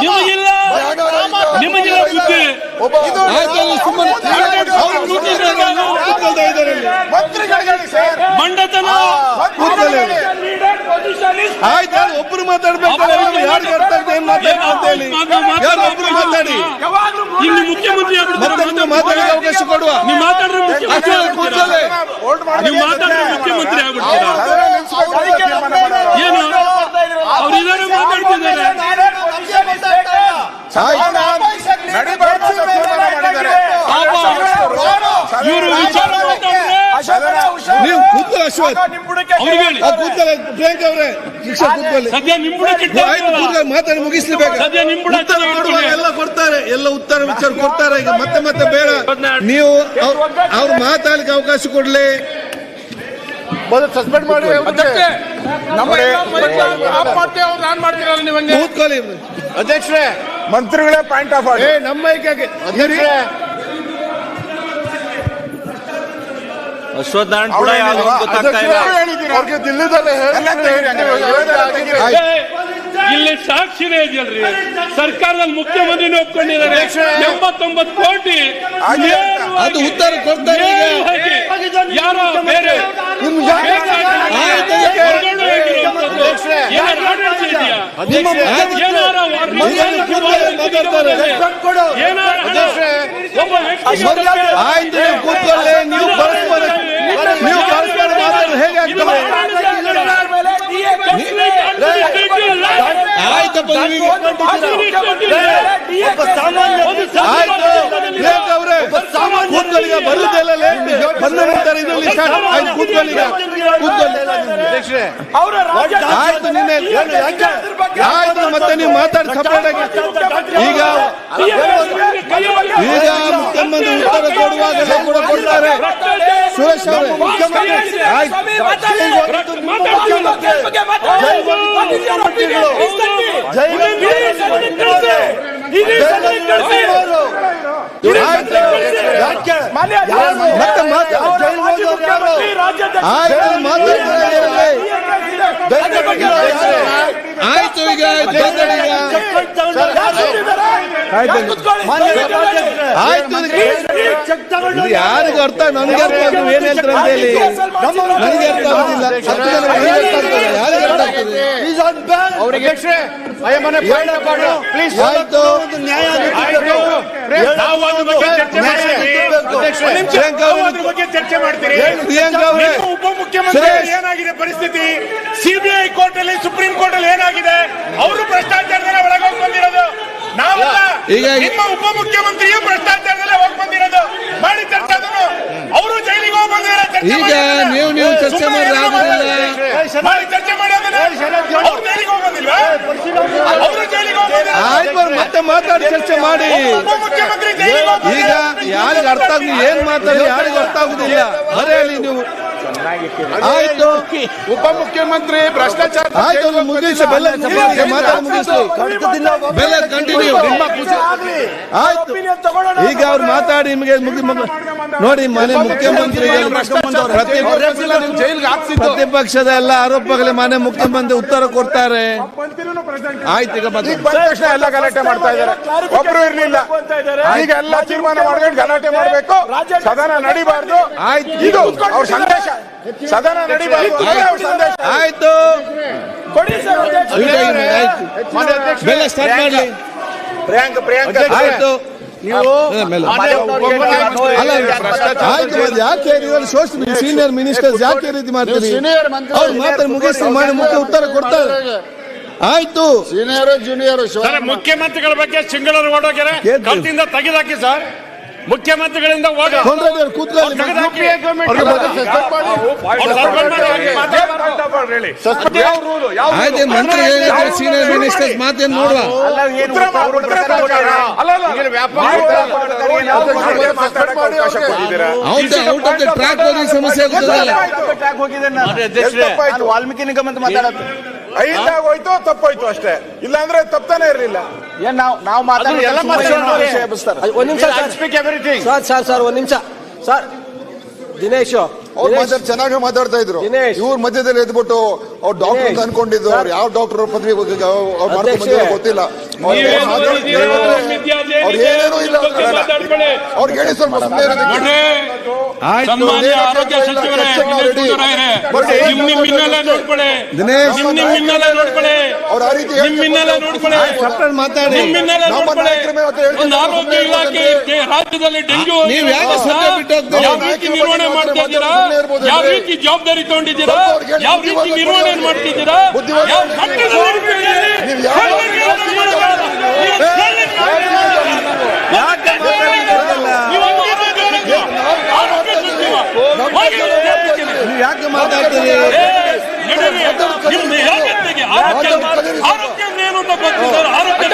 ನಿಮಗಿಲ್ಲ ನಿಮಗಿಲ್ಲ. ಬುದ್ಧಿ ಮಂಡತನ. ಆಯ್ತು ಒಬ್ರು ಮಾತಾಡ್ಬೇಕು? ಯಾರು ಅರ್ಥ ಆಗ್ತದೆ ಮಾತಾಡ್ಬೇಕು? ಅಂತ ಹೇಳಿ. ಯಾರು ಒಬ್ರು ಮಾತಾಡಿ? ಇಲ್ಲಿ ಮುಖ್ಯಮಂತ್ರಿ ಮತ್ತೆ ನೀವು ಅವಕಾಶ ಕೊಡುವ. ನೀವು ಮಾತಾಡಿದ್ರೆ. ಆಗ್ಬಿಡ್ತೀರಾ? ನೀವು ಮಾತಾಡಿದ್ರೆ ಮುಖ್ಯಮಂತ್ರಿ ಆಗ್ಬಿಡ್ತೀರಾ? ಏನು? ಅವ್ರು ಇದಾರೆ ಮಾತಾಡ್ತಿದ್ದಾರೆ. ನೀವು ಕೂತ್ಕೊಳ್ಳಿ ಅಶ್ವಥ್ ಕೂತ್ಕೊಳ್ಳಿ ಪ್ರಿಯಾಂಕ ಅವರೇ ಕೂತ್ಕೊಳ್ಳಿ ಮಾತಾಡಿ ಎಲ್ಲ ಕೊಡ್ತಾರೆ ಎಲ್ಲ ಉತ್ತರ ವಿಚಾರ ಕೊಡ್ತಾರೆ ಈಗ ಮತ್ತೆ ಮತ್ತೆ ಬೇಡ ನೀವು ಅವ್ರು ಮಾತಾಡ್ಲಿಕ್ಕೆ ಅವಕಾಶ ಕೊಡ್ಲಿ. ಸಸ್ಪೆಂಡ್ ಮಾಡಿ ಕೂತ್ಕೊಳ್ಳಿ ಅಧ್ಯಕ್ಷರೇ ಮಂತ್ರಿಗಳೇ ಪಾಯಿಂಟ್ ಆಫ್ ಏ ನಮ್ಮ ಮೈಕ್ ಅಶ್ವಥ್ ನಾರಾಯಣ್ ಕೂಡ ಯಾವ್ದು ಗೊತ್ತಾಗ್ತಾ ಇಲ್ಲ. ಅವ್ರಿಗೆ ದಿಲ್ಲಿದಲ್ಲೇ ಇಲ್ಲಿ ಸಾಕ್ಷಿನೇ ಇದೆಯಲ್ರಿ. ಸರ್ಕಾರದಲ್ಲಿ ಮುಖ್ಯಮಂತ್ರಿ ಒಪ್ಕೊಂಡಿದ್ದಾರೆ. ಎಂಬತ್ತೊಂಬತ್ತು ಕೋಟಿ ಅದು ಉತ್ತರ ಕೊಡ್ತಾರೆ ಯಾರೋ ಬೇರೆ. ಒಬ್ಬ ವ್ಯಕ್ತಿ ಆಯ್ತು. ನೀವು ಕೂತ್ಕೊಳ್ಳಿ. ನೀವು ಪರಸ್ಪರ ನೀವು ಪರಸ್ಪರ ಮಾತಾಡಿ ಹೇಗೆ ಆಗ್ತದೆ ಆಯ್ತಪ್ಪ ನೀವೀಗ ಆಯ್ತು ಪ್ರಿಯಾಂಕ ಅವರೇ ಕೂತ್ಕೊಳ್ಳಿ ಈಗ ಬರುದಿಲ್ಲ ಬಂದ ನಂತರ ಇದರಲ್ಲಿ ಸ್ಟಾರ್ಟ್ ಆಯ್ತು ಕೂತ್ಕೊಳ್ಳಿ ಈಗ ಕೂತ್ಕೊಳ್ಳಿ ಆಯ್ತು ನಿನ್ನೆ ಆಯ್ತು ಮತ್ತೆ ನೀವು ಮಾತಾಡಿ ಸಪರೇಟ್ ಆಗಿ ಈಗ ಈಗ ಮುಖ್ಯಮಂತ್ರಿ ಉತ್ತರ ಕೊಡುವಾಗ ಕೂಡ ಕೊಡ್ತಾರೆ ಸುರೇಶ್ ಅವರೇ ಆಯ್ತು ಜೈ ಜೈ ಮಾತಾಡ್ತಾರೆ ಆಯ್ತು ಈಗ ಮಾತಾಡಿ ಈಗ ಆಯ್ತು ಯಾರಿಗೂ ಅರ್ಥ ನನ್ಗೆ ಅರ್ಥ ಏನ್ ಹೇಳ್ತಾರೆ ಅಂತ ಹೇಳಿ. ನನಗೆ ಅರ್ಥ ಆಗುದಿಲ್ಲ. ಹತ್ತು ಜನ ಯಾರಿಗೆ ಅರ್ಥ ಆಗ್ತದೆ ಅವರಿಗೆ ಚರ್ಚೆ ಮಾಡ್ತೀರಿ. ಉಪಮುಖ್ಯಮಂತ್ರಿ ಏನಾಗಿದೆ ಪರಿಸ್ಥಿತಿ? ಸಿಬಿಐ ಕೋರ್ಟ್ ಅಲ್ಲಿ ಸುಪ್ರೀಂ ಕೋರ್ಟ್ ಅಲ್ಲಿ ಏನಾಗಿದೆ ಅವರು ಭ್ರಷ್ಟಾಚಾರದಲ್ಲೇ ಒಳಗೋಗಿ ಬಂದಿರೋದು ಈ- ನಿಮ್ಮ ಉಪಮುಖ್ಯಮಂತ್ರಿಯು ಭ್ರಷ್ಟಾಚಾರದಲ್ಲೇ ಹೋಗಿ ಬಂದಿರೋದು. ಮಾಡಿ ಚರ್ಚೆ ಅದನ್ನು ಅವರು ಜೈಲಿಗೆ ಹೋಗಿ ಚರ್ಚೆ ಈಗ. ನೀವು ನೀವು ಚರ್ಚೆ ಸುಮ್ಮನೆ ಮಾಡಿ ಏನೋ ಆಗುದಿಲ್ಲ. ಮಾಡಿ ಚರ್ಚೆ ಮಾಡಿ ಅದನ್ನ. ಅವ್ರು ಜೈಲಿಗೆ ಹೋಗಿ ಬಂದಿಲ್ವಾ? ಅವರು ಜೈಲಿಗೆ ಹೋಗಿ ಬಂದಿದ್ದಾರೆ. ಆಯ್ತು ಬರ್ರಿ, ಮತ್ತೆ ಮಾತಾಡಿ ಚರ್ಚೆ ಮಾಡಿ. ಉಪಮುಖ್ಯಮಂತ್ರಿ ಜೈಲಿಗೆ ಹೋಗಿ ಈಗ ಯಾರಿಗ ಅರ್ಥ ಆಗುದು ಏನ್ ಮಾತಾಡಿ ಯಾರಿಗೂ ಅರ್ಥ ಆಗುದಿಲ್ಲ. ಹೇಳಿ ನೀವು ಆಯ್ತು. ಉಪಮುಖ್ಯಮಂತ್ರಿ ಭ್ರಷ್ಟಾಚಾರ ಆಯ್ತು ಮುಗಿಸಿ ಬೆಲ್ಲ ಮುಗಿಸಿ ಬೆಲ್ಲ ಕಂಟಿನ್ಯೂ ಆಯ್ತು. ಈಗ ಅವ್ರು ಮಾತಾಡಿ ನಿಮಗೆ ಮುಗಿ ಮುಗಿ- ನೋಡಿ ಮನೆ ಮುಖ್ಯಮಂತ್ರಿ ಪ್ರತಿಪಕ್ಷದ ಎಲ್ಲ ಆರೋಪಗಳ ಮನೆ ಮುಖ್ಯಮಂತ್ರಿ ಉತ್ತರ ಕೊಡ್ತಾರೆ. ಆಯ್ತು ಈಗ ತಕ್ಷಣ ಎಲ್ಲ ಗಲಾಟೆ ಮಾಡ್ತಾ ಇದ್ದಾರೆ. ಒಬ್ರು ಇರ್ಲಿಲ್ಲ. ಈಗ ಎಲ್ಲ ತೀರ್ಮಾನ ಮಾಡ್ಕೊಂಡು ಗಲಾಟೆ ಮಾಡ್ಬೇಕು. ಸದನ ನಡಿಬಾರ್ದು. ಆಯ್ತು. ಇದು ಅವ್ರ ಸಂದೇಶ ಸದನ ನಡಿಬಾರ್ದು ಆಯ್ತು. ಕೊಡಿ ಸರ್ ಸ್ಟಾರ್ಟ್ ಮಾಡ್ಲಿ ಪ್ರಿಯಾಂಕ ಪ್ರಿಯಾಂಕ ಆಯ್ತು. ನೀವು ಯಾಕೆ ಸೋಷಿಯಲ್ ಸೀನಿಯರ್ ಮಿನಿಸ್ಟರ್ಸ್ ಯಾಕೆ ರೀತಿ ಮಾಡ್ತೀರಿ? ಅವ್ರು ಮಾತ್ರ ಮುಗಿಸಿ ಮಾಡಿ ಮುಖ್ಯ ಉತ್ತರ ಕೊಡ್ತಾರೆ. ಆಯ್ತು. ಸೀನಿಯರ್ ಜೂನಿಯರ್ ಸರ್ ಮುಖ್ಯಮಂತ್ರಿಗಳ ಬಗ್ಗೆ ಸಿಂಗಳೂರು ಓಡೋಗ್ಯಾರ ಎದ್ದು. ಕಲ್ತಿಂದ ತೆಗೆದಾಕಿ ಸರ್. ಮುಖ್ಯಮಂತ್ರಿಗಳಿಂದ ಸೀನಿಯರ್ ಮಿನಿಸ್ಟರ್ಸ್ ಮಾತೇನು ನೋಡುವ? ಔಟ್ ಆಫ್ ದ ಟ್ರ್ಯಾಕ್ ಹೋಗಿ ಸಮಸ್ಯೆ ಆಗುತ್ತದಲ್ಲ. ವಾಲ್ಮೀಕಿ ನಿಗಮ ಮಾತಾಡೋದು. ಐದಾಗ ಹೋಯ್ತು ತಪ್ಪೋಯ್ತು ಅಷ್ಟೇ. ಇಲ್ಲಾಂದ್ರೆ ತಪ್ತಾನೆ ಇರಲಿಲ್ಲ. ಏನ್ ನಾವು ನಾವು ಅದು ಎಲ್ಲ ಮಾತಾಡೋದು ಮಾತಾಡೋದು. ಒಂದ್ ನಿಮಿಷ ಸರ್. ಸರ್ ಸರ್ ಒಂದ್ ನಿಮಿಷ. ಸರ್ ದಿನೇಶ್ ಅವ್ರು ಮಾತಾಡ್ ಚೆನ್ನಾಗಿ ಮಾತಾಡ್ತಾ ಇದ್ರು. ದಿನೇಶ್. ಇವ್ರ ಮಧ್ಯದಲ್ಲಿ ಎದ್ಬಿಟ್ಟು ಅವ್ರು ಡಾಕ್ಟರ್ ಅನ್ಕೊಂಡಿದ್ರು ಅನ್ಕೊಂಡಿದ್ದು ಅವ್ರು ಯಾವ ಡಾಕ್ಟರ್ ಪದವಿ ಗೊತ್ತಿಲ್ಲ. ಅವ್ರು ಏನೇನು ಇಲ್ಲ. ಅವ್ರಿಗೆ ಹೇಳಿ ಸ್ವಲ್ಪ ಸನ್ಮಾನ್ಯ ಆರೋಗ್ಯ ಸಚಿವರೇ ದಿನೇಶ್ ಗುಂಡೂರಾವ್ರೆ, ನಿಮ್ ನಿಮ್ ಹಿನ್ನೆಲೆ ನೋಡ್ಕೊಳ್ಳಿ ದಿನೇಶ್. ನಿಮ್ ನಿಮ್ ಹಿನ್ನೆಲೆ ನೋಡ್ಕೊಳ್ಳಿ ಅವ್ರು ಆ ರೀತಿ ನಿಮ್ ಹಿನ್ನೆಲೆ ನೋಡ್ಕೊಳ್ಳಿ ಸಪ್ರೇಟ್ ಮಾತಾಡಿ ನಿಮ್ ಹಿನ್ನೆಲೆ ನಮ್ಮ ನೋಡ್ಕೊಳ್ಳಿ ನಾಯಕರ ಮೇಲೆ ಅವತ್ತು ಹೇಳ್ತೀನಿ, ಒಂದು ಆರೋಗ್ಯ ಇಲಾಖೆ ಇದೆ, ರಾಜ್ಯದಲ್ಲಿ ಡೆಂಗ್ಯೂ ನೀವು ಯಾಕೆ ಸುಮ್ನೆ ಬಿಟ್ಟು ಹೋಗ್ತೀರಾ? ಯಾವ ರೀತಿ ನಿರ್ವಹಣೆ ಮಾಡ್ತಾ ಇದ್ದೀರಾ ಯಾವ ರೀತಿ ಜವಾಬ್ದಾರಿ ತಗೊಂಡಿದ್ದೀರಾ ಯಾವ ರೀತಿ ನಿರ್ವಹಣೆ ಮಾಡ್ತಿದ್ದೀರಾ ಯಾವ ಮಟ್ಟದಲ್ಲಿ ನೀವು ಯಾವ- ಯಾವ ಮಾತಾಡ್ತೀರಿ? ಆರೋಗ್ಯ ಆರೋಗ್ಯ ಏನು ಅಂತ ಗೊತ್ತಿದ್ದಾರೆ ಆರೋಗ್ಯ